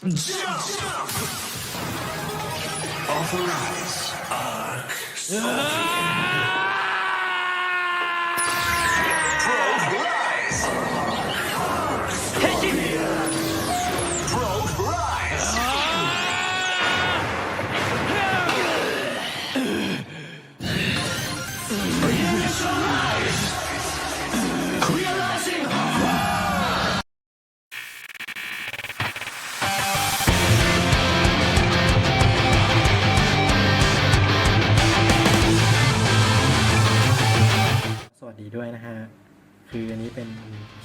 Jump! Jump! Authorize Arc.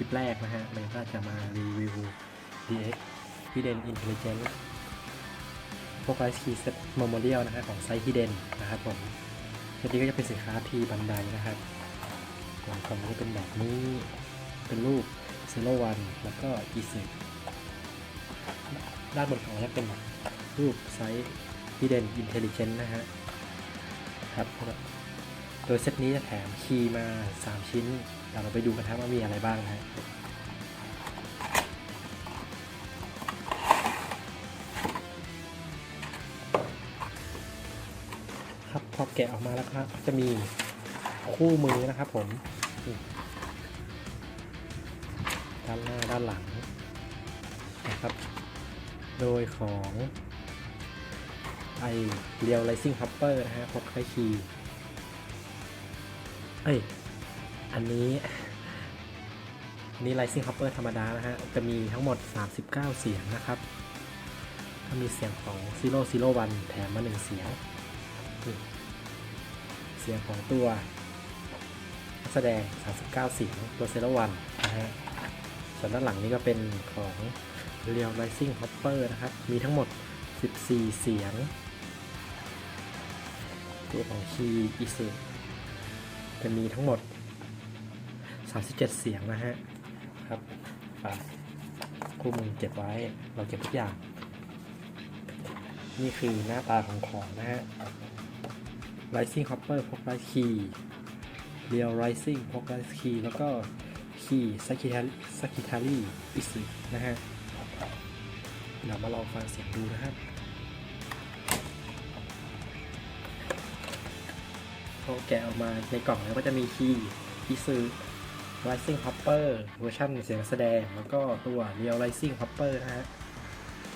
ลิปแรกนะฮะเลยก็จะมารีวิว DX Hidden Intelligence พวก Ice Key Set Memorial นะฮะของไซต์ Hidden นะครับผมอันนี้ก็จะเป็นสินค้าทีบันไดนะครับหลังของก็เป็นแบบนี้ เป็นรูป Zero One แล้วก็ e s ด้านบนของจะเป็นรูปไซต์ Hidden Intelligence นะฮะครับ โดยเซตนี้จะแถมคีย์มา 3 ชิ้น เดี๋ยวเราไปดูกันครับว่ามีอะไรบ้างนะครับพอแกะออกมาแล้วครับก็จะมีคู่มือนะครับผม ด้านหน้าด้านหลังนะครับ โดยของไอเรียวไลซิ่งฮับเปอร์นะฮะพกไอคีย์ อ้ย อันนี้ อันนี้ Rising Hopper ธรรมดานะฮะ จะมีทั้งหมด 39 เสียงนะครับ ก็มีเสียงของ Zero Zero One แถมมา1เสียง เสียงของตัวแสดง 39 เสียง ตัว Zero One นะฮะ ส่วนด้านหลังนี้ก็เป็นของ Real Rising Hopper นะครับ มีทั้งหมด 14 เสียงตัวของคีอิสุ จะมีทั้งหมด 37 เสียงนะฮะครับคู่มือเก็บไว้เราเก็บทุกอย่าง นี่คือหน้าตาของของนะฮะ Rising Hopper พก Rise Key Real Rising พก Rise Key แล้วก็ Key Sakitari Sakitari อิสนะฮะ เดี๋ยวมาลองฟังเสียงดูนะครับ พอแกะออกมาในกล่องแล้วก็จะมีคีย์ที่ซื้อ Rising Hopper เวอร์ชันเสียงแสดง แล้วก็ตัว Real Rising Hopper นะฮะ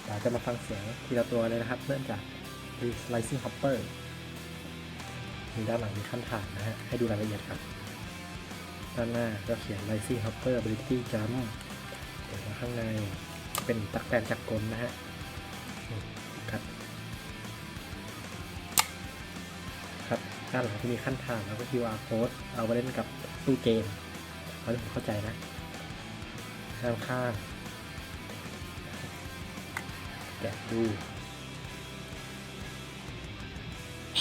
เดี๋ยวจะมาฟังเสียงทีละตัวเลยนะครับ เริ่มจาก Rising Hopper มีด้านหลังมีขั้นฐานนะฮะ ให้ดูรายละเอียดครับ ด้านหน้าก็เขียน Rising Hopper Ability Jump เดี๋ยวมาข้างในเป็นตักแตนจักรกลนะฮะ ด้านหลังจะมีขั้นทางแล้วก็ QR code เอาไปเล่นกับตู้เกมเอาที่ผมเข้าใจนะข้างข้างแกะดู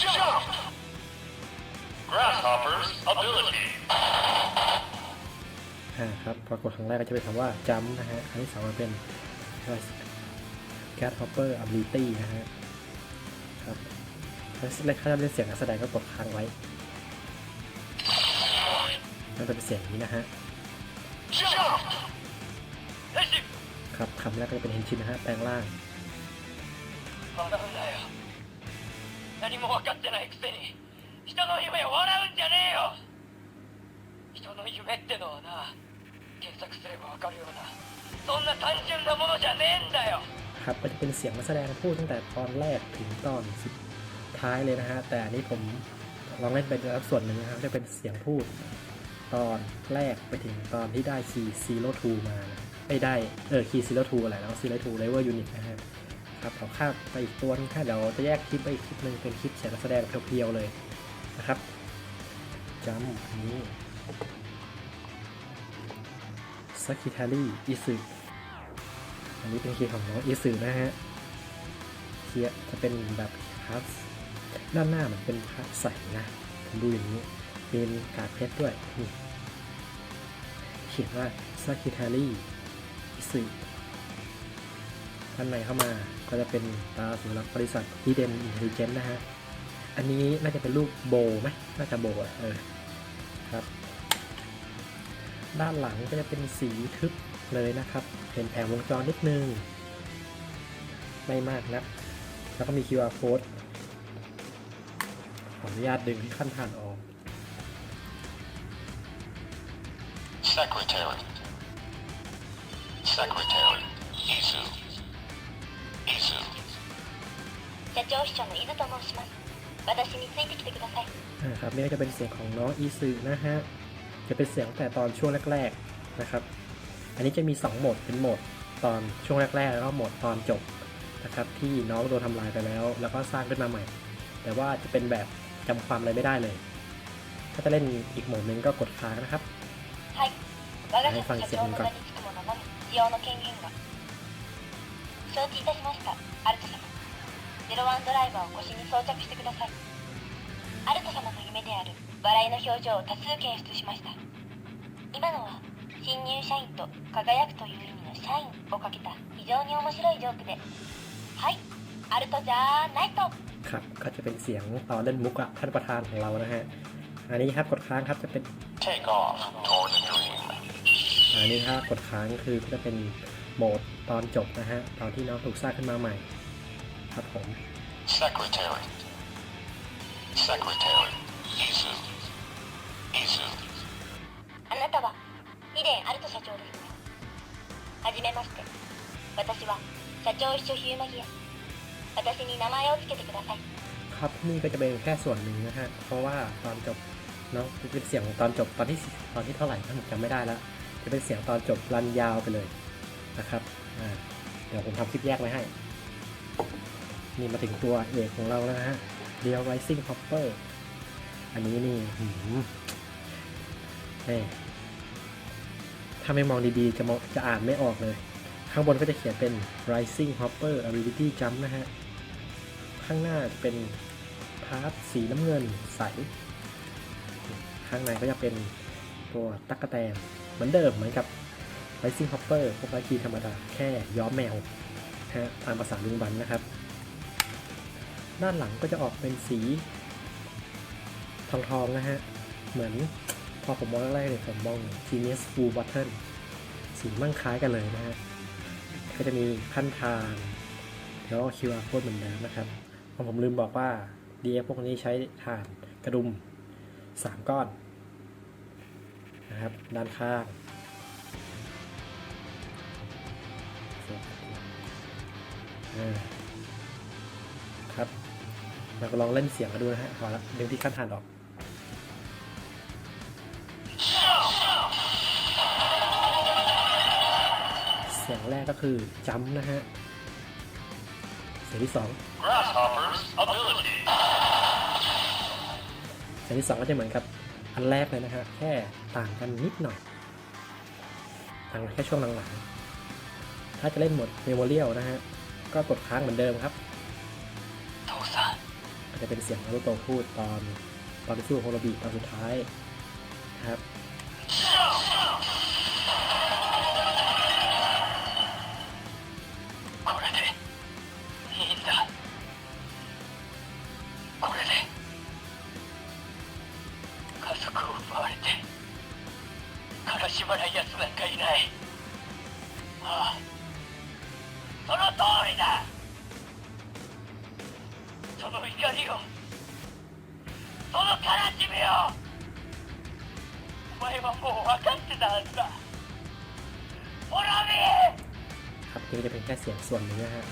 jump. Grasshopper's ability. อ่าครับพอกดครั้งแรกก็จะเป็นคำว่า jump นะฮะอันที่สองมันเป็น cat hopper ability นะฮะครับถ้า เล่นถ้าจะเล่นเสียงนักแสดงก็กดค้างไว้มันจะเป็นเสียงนี้นะฮะ Jump. ครับคำแรกก็จะเป็นเฮนชินนะฮะแปลงร่าง 笑うんだよ何も分かってないくせに人の夢を笑うんじゃねえよ人の夢ってのはな検索すれば分かるようなそんな単純なものじゃねえんだよ ครับก็จะเป็นเสียงนักแสดงพูดตั้งแต่ตอนแรกถึงตอนสุด ท้ายเลยนะฮะ แต่อันนี้ผมลองเล่นไปแล้วส่วนหนึ่งนะครับ จะเป็นเสียงพูดตอนแรกไปถึงตอนที่ได้คีย์ซีโร่ทูมานะไม่ได้ เออคีย์ซีโร่ทูอะไรแล้วซีโร่ทูเลเวอร์ยูนิตนะฮะครับเราข้ามไปอีกตัวนึงค่ะเดี๋ยวจะแยกคลิปไปอีกคลิปหนึ่งเป็นคลิปเสียงแสดงเพียวๆเลยนะครับจัมอันนี้สกิทารีอิสึอันนี้เป็นคีย์ของน้องอีสือนะฮะเคียจะเป็นแบบคัส ด้านหน้ามือนเป็นคัสใสนะผมดูอย่างนี้เป็นกาเพชรด้วยนี่เขียนว่า s a k i t a r i อิสือด้านในเข้ามาก็จะเป็นตาสัญลักษณ์บริษัท Hidden Intelligence นะฮะ อันนี้น่าจะเป็นรูปโบไหมน่าจะโบอะเออครับ ด้านหลังก็จะเป็นสีทึบเลยนะครับเป็นแผงวงจรนิดนึง ไม่มากนะ แล้วก็มี QR code ออนุญาตดึงที่ขั้นฐานออก Secretary. Secretary. Izu. Izu. 社長秘書の伊豆と申します私についてきてください นะครับนี่ก็จะเป็นเสียงของน้องอีซึนะฮะ จะเป็นเสียงตั้งแต่ตอนช่วงแรกๆนะครับ อันนี้จะมี 2 โหมด เป็นโหมดตอนช่วงแรกๆ แล้วก็โหมดตอนจบนะครับ ที่น้องโดนทำลายไปแล้ว แล้วก็สร้างขึ้นมาใหม่ แต่ว่าจะเป็นแบบ จำความอะไรไม่ได้เลย ถ้าจะเล่นอีกโหมดหนึงก็กดค้างนะครับ はい我がはい社社長の名につくもののみ使用の権限が承知いたしましたアルト様ゼロワンドライバーを腰に装着してくださいアルト様の夢である笑いの表情を多数検出しました今のは新入社員と輝くという意味の社員をかけた非常に面白いジョークではいアルトじゃないと ครับ ก็จะเป็นเสียงตอนเล่นมุกอะท่านประธานของเรานะฮะ อันนี้ครับกดค้างครับจะเป็น Take off toward the dream. อันนี้ถ้ากดค้างคือก็จะเป็นโหมดตอนจบนะฮะ ตอนที่น้องถูกสร้างขึ้นมาใหม่ ครับผม Secretary. Secretary. Izu. Izu. あなたはイデンアルト社長ですねはじめまして私は社長秘書ヒューマギア 私に名前を付けてください ครับนี่ก็จะเป็นแค่ส่วนหนึ่งนะฮะ เพราะว่าตอนจบเนาะจะเป็นเสียงของตอนจบตอนที่ตอนที่เท่าไหร่ถ้าผมจำไม่ได้แล้ว จะเป็นเสียงตอนจบรันยาวไปเลยนะครับอ่าเดี๋ยวผมทำคลิปแยกไว้ให้ นี่มาถึงตัวเอกของเราแล้วนะฮะ เดียว Rising Hopper อันนี้นี่หืมเอ้ถ้าไม่มองดีๆ จะมองจะอ่านไม่ออกเลย ข้างบนก็จะเขียนเป็น Rising Hopper Ability Jump นะฮะ ข้างหน้าจะเป็นพาร์ทสีน้ำเงินใส ข้างในก็จะเป็นตัวตั๊กกะแตนเหมือนเดิมเหมือนกับ Rising Hopper พวกไรคีธรรมดาแค่ย้อมแมวฮะตามภาษาลุงบันนะครับ ด้านหลังก็จะออกเป็นสีทองทองๆนะฮะ เหมือนพอผมมองแรกๆเนี่ยผมมอง Genius Full Button สีมั่งคล้ายกันเลยนะฮะ ก็จะมีขั้นทางแล้วก็ QR code เหมือนเดิมนะครับ ผมลืมบอกว่า DF พวกนี้ใช้ถ่านกระดุม 3 ก้อน นะครับ ด้านข้างครับ เราก็ลองเล่นเสียงกันดูนะฮะพอละดึงที่ขั้นฐานออกเสียงแรกก็คือจัมนะฮะ เสียงที่สอง Grasshopper's ability อันที่สองก็จะเหมือนกับอันแรกเลยนะฮะแค่ต่างกันนิดหน่อย ต่างกันแค่ช่วงหลังๆ ถ้าจะเล่นหมดเมมโมเรียลนะฮะ ก็กดค้างเหมือนเดิมครับอาจะเป็นเสียงนารุโตะพูดตอนตอนที่สู้โฮโรบีตอนสุดท้ายนะครับ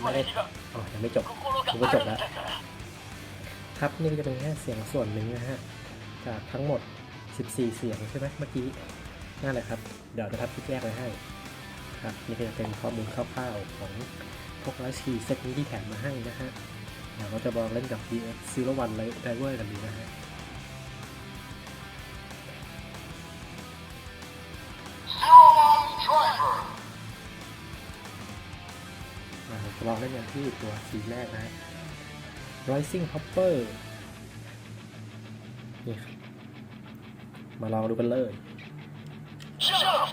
มาเล่นอ๋อยังไม่จบยังไม่จบแล้วครับนี่ก็จะเป็นแค่เสียงส่วนหนึ่งนะฮะจากทั้งหมด 14 เสียงใช่ไหมเมื่อกี้นั่นแหละครับ เดี๋ยวจะทับคลิปแรกไว้ให้ครับนี่ก็จะเป็นข้อมูลคร่าวๆของพวกไลท์ชีเซตนี้ที่แถมมาให้นะฮะเราจะลองเล่นกับ DS 01 Driver กันดีนะฮะ ลองเล่นกันที่ตัวสีแรกนะ Rising Hopper นี่ครับมาลองดูกันเลย Jump.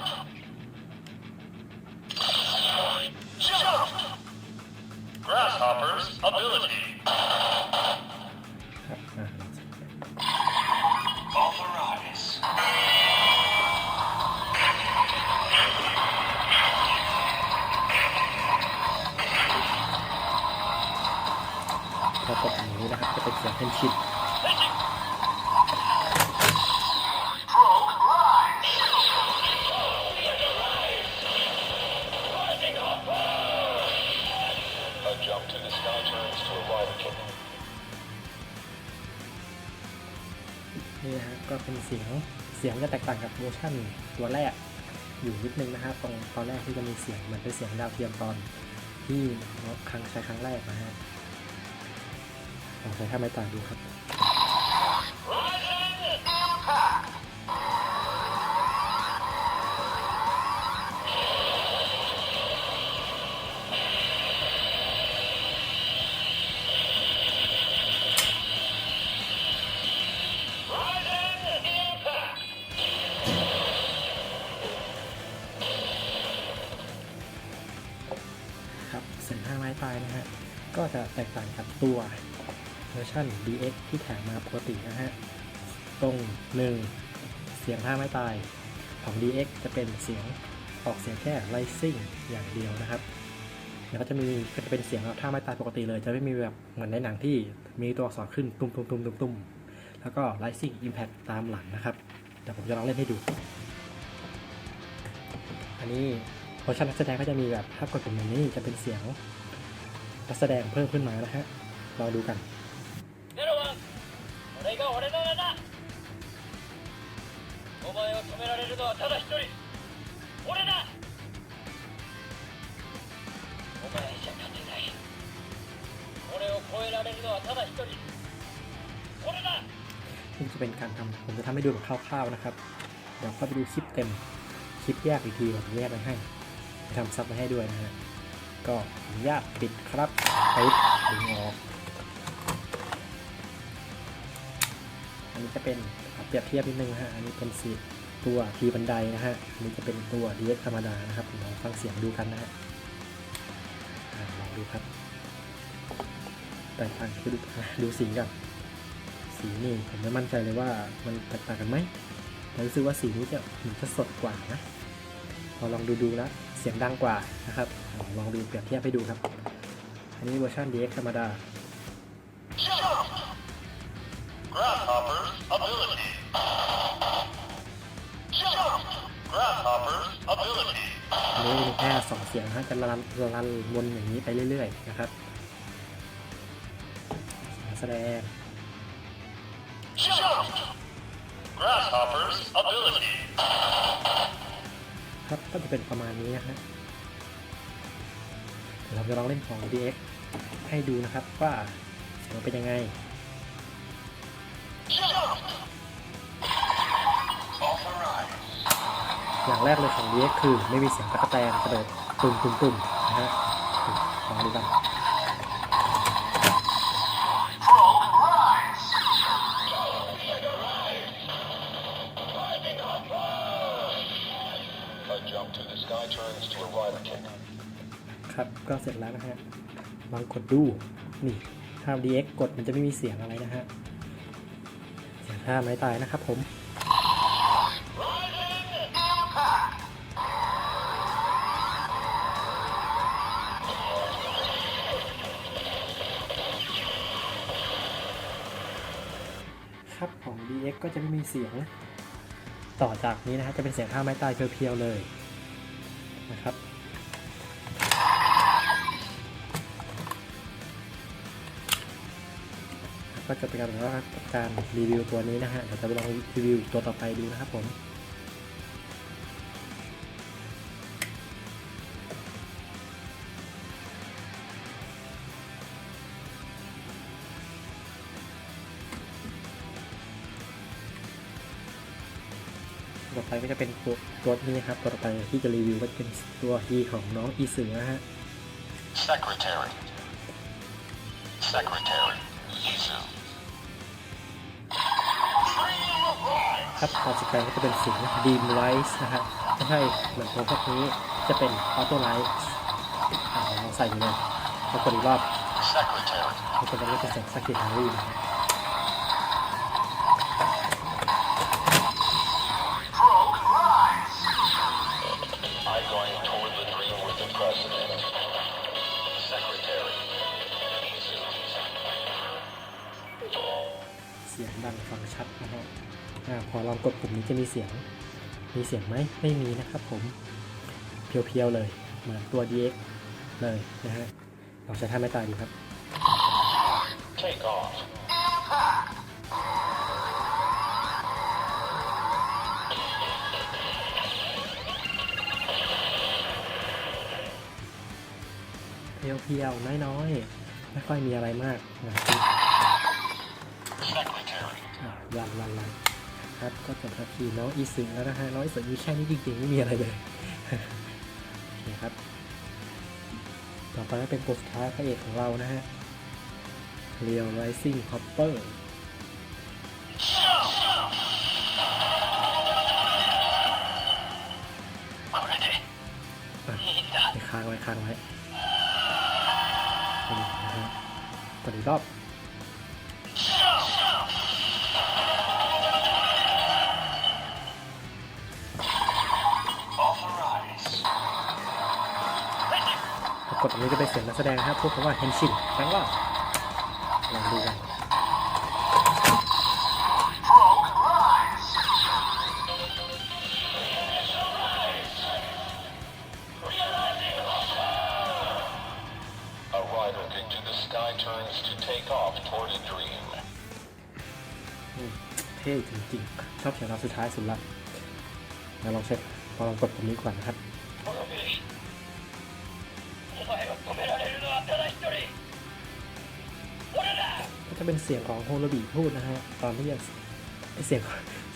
เป็นเสียง เสียงจะแตกต่างกับโมชั่นตัวแรกอยู่นิดนึงนะครับตรงตอนแรกที่จะมีเสียงเหมันเป็นเสียงดาวเทียมตอนที่ครั้งใช้ครั้งแรกนะฮะลองใช้ท่าไม้ตางดูครับ แตกต่างกับตัวเวอร์ชัน DX ที่แถมมาปกตินะฮะ ตรงหนึ่งเสียงท่าไม้ตายของ DX จะเป็นเสียงออกเสียงแค่ rising อย่างเดียวนะครับแล้วก็จะมีก็จะเป็นเสียงท่าไม้ตายปกติเลย จะไม่มีแบบเหมือนในหนังที่มีตัวอักษรขึ้นตุ้มตุ้มตุ้มตุ้มตุ้มแล้วก็ rising impact ตามหลังนะครับเดี๋ยวผมจะลองเล่นให้ดู อันนี้เวอร์ชันนักแสดงก็จะมีแบบถ้ากดปุ่มนี้จะเป็นเสียง นักแสดงเพิ่มขึ้นมานะฮะลองดูกันนี่จะเป็นการทำผมจะทำให้ดูแบบคร่าวๆนะครับ เดี๋ยวเข้าไปดูคลิปเต็ม คลิปแยกอีกทีผมแยกไปให้ทำซับไปให้ด้วยนะฮะ ก็ขออนุญาตปิดครับปึ๊บดึงออก อันนี้จะเป็นเปรียบเทียบนิดนึงฮะ อันนี้เป็นสีตัวทีบันไดนะฮะ อันนี้จะเป็นตัว DS ธรรมดานะครับลองฟังเสียงดูกันนะฮะลองดูครับแตกต่างคือดูอะดูสีกันสีนี่ผมไม่มั่นใจเลยว่ามันแตกต่างกันไหมแต่รู้สึกว่าสีนี้จะเหมือนจะสดกว่านะพอลองดูดูแล้วเสียงดังกว่านะครับ ลองลองดูเปรียบเทียบให้ดูครับ อันนี้เวอร์ชัน DX ธรรมดา Jump! Grasshopper's ability. Jump! Grasshopper's ability. อันนี้มีแค่สองเสียงนะฮะจะรันรันวนอย่างนี้ไปเรื่อยๆนะครับเสียงแสดง Jump! Grasshopper's ability. ครับก็จะเป็นประมาณนี้นะฮะ เราจะลองเล่นของ DX ให้ดูนะครับว่ามันเป็นยังไงอย่างแรกเลยของ DX คือไม่มีเสียงตะกแตนกระเดดตุ่มตุ่มตุ่มนะฮะลองดูกัน Frog แล้วนะฮะลองกดดูนี่ถ้า DX กดมันจะไม่มีเสียงอะไรนะฮะเสียงท่าไม้ตายนะครับผมครับของ DX ก็จะไม่มีเสียง ต่อจากนี้นะฮะจะเป็นเสียงท่าไม้ตายเพียวๆเลยนะครับ ก็จะเป็นการแบบว่าการรีวิวตัวนี้นะฮะเดี๋ยวจะไปลองรีวิวตัวต่อไปดูนะครับผมต่อไปก็จะเป็นตัวตัวนี้นะครับตัวต่อไปที่จะรีวิวก็จะเป็นตัวฮีของน้องอีสือนะฮะ Secretary. Secretary. ครับตอนสแกนก็จะเป็นเสียงดีมไลท์นะฮะจะให้เหมือนตัวพวกนี้จะเป็นออโต้ไลท์อ่าลองใส่ดูเลยแล้วกดอีกรอบ Secretary. แล้วก็จะได้เป็นเสียงสกิทารีนะฮะ Frog ลองกดปุ่มนี้จะมีเสียง มีเสียงไหมไม่มีนะครับผม เพียวๆเลยเหมือนตัว DX เลยนะฮะลองใช้ท่าไม่ตายดูครับ Take off. เพียวๆน้อยๆ ไม่ค่อยมีอะไรมากนะครับ Secretary. อะลันลันลัน ครับ ก็จบนาทีน้องอีสึแล้วนะฮะน้องอีสึมีแค่นี้จริงๆ ไม่มีอะไรเลยโอเคครับ ต่อไปเป็นบทสุดท้ายพระเอกของเรานะฮะเรียวไรซิ่งฮอปเปอร์ค้างไว้ค้างไว้ตอดีรอบ กดตรงนี้จะเป็นเสียงนักแสดงนะครับพูดคำว่าเฮนชินครั้งว่าลองดูกัน A rider into the sky turns to take off toward a dream. อืมเท่จริงๆชอบเขียนเราสุดท้ายสุดละแล้วลองเช็คพอลองกดตรงนี้ก่อนนะครับ เป็นเสียงของโฮโลบีพูดนะฮะตอนที่จะเสียง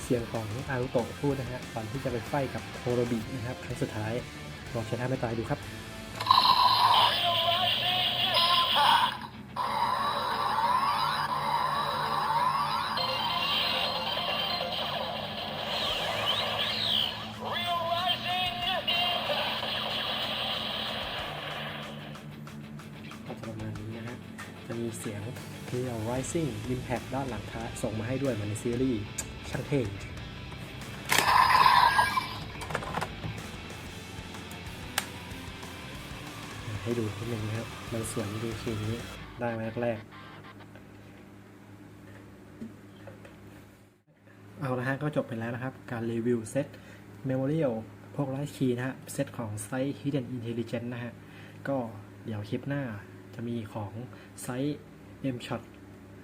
เสียงของอารุโตะพูดนะฮะตอนที่จะไปไฟกับโฮโลบีนะครับครั้งสุดท้ายลองใช้ท่าไม่ตายดูครับ Rising Impact ด้านหลังท้ายส่งมาให้ด้วยมือนในซีรีส์ช่างเท่จริงให้ดูนิดนึงนะครับ มันสวยดีคืนนี้ได้มาแรกเอาละฮะก็จบไปแล้วนะครับ การรีวิวเซต Memorial พวกไลท์คีย์นะฮะ เซตของไซส์ Hidden Intelligence นะฮะ ก็เดี๋ยวคลิปหน้าจะมีของไซส์ M Shot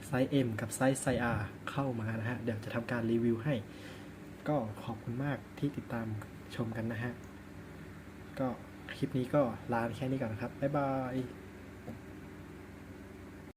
ไซส์ M กับไซส์ไซ R เข้ามานะฮะ เดี๋ยวจะทำการรีวิวให้ ก็ขอบคุณมากที่ติดตามชมกันนะฮะ ก็คลิปนี้ก็ลาแค่นี้ก่อนนะครับ บ๊ายบาย